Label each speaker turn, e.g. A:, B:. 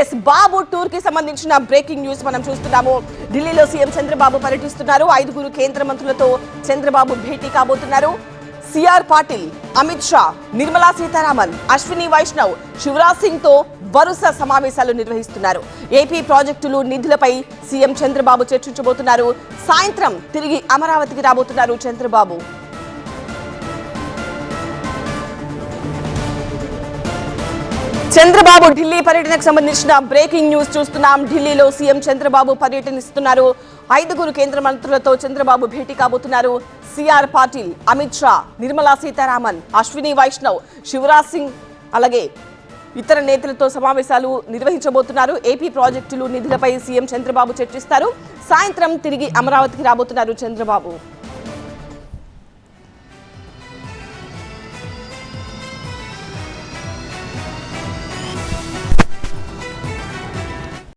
A: Yes బాబు టూర్కి సంబంధించిన breaking news మనం చూస్తున్నాము. ఢిల్లీలో సీఎం చంద్రబాబు పర్యటిస్తున్నారు. ఐదుగురు కేంద్ర మంత్రులతో చంద్రబాబు భేటీ కాబోతున్నారు. సిఆర్ పాటిల్ అమిత్ షా నిర్మలా సీతారామన్ అశ్విని వైష్ణవ్ శివరాజ్ సింగ్తో వరుస సమావేశాలు నిర్వహిస్తున్నారు. ఏపీ ప్రాజెక్టులు నిధులపై సీఎం చంద్రబాబు చర్చించబోతున్నారు. సాయంత్రం తిరిగి అమరావతికి రాబోతున్నారు చంద్రబాబు. చంద్రబాబు ఢిల్లీ పర్యటనకు సంబంధించిన బ్రేకింగ్ న్యూస్ చూస్తున్నాం. ఢిల్లీలో సీఎం చంద్రబాబు పర్యటనిస్తున్నారు ఐదుగురు కేంద్ర మంత్రులతో చంద్రబాబు భేటీ కాబోతున్నారు. సిఆర్ పాటిల్ అమిత్ షా నిర్మలా సీతారామన్ అశ్విని వైష్ణవ్ శివరాజ్ సింగ్ అలాగే ఇతర నేతలతో సమావేశాలు నిర్వహించబోతున్నారు. ఏపీ ప్రాజెక్టులు నిధులపై సీఎం చంద్రబాబు చర్చిస్తారు. సాయంత్రం తిరిగి అమరావతికి రాబోతున్నారు చంద్రబాబు.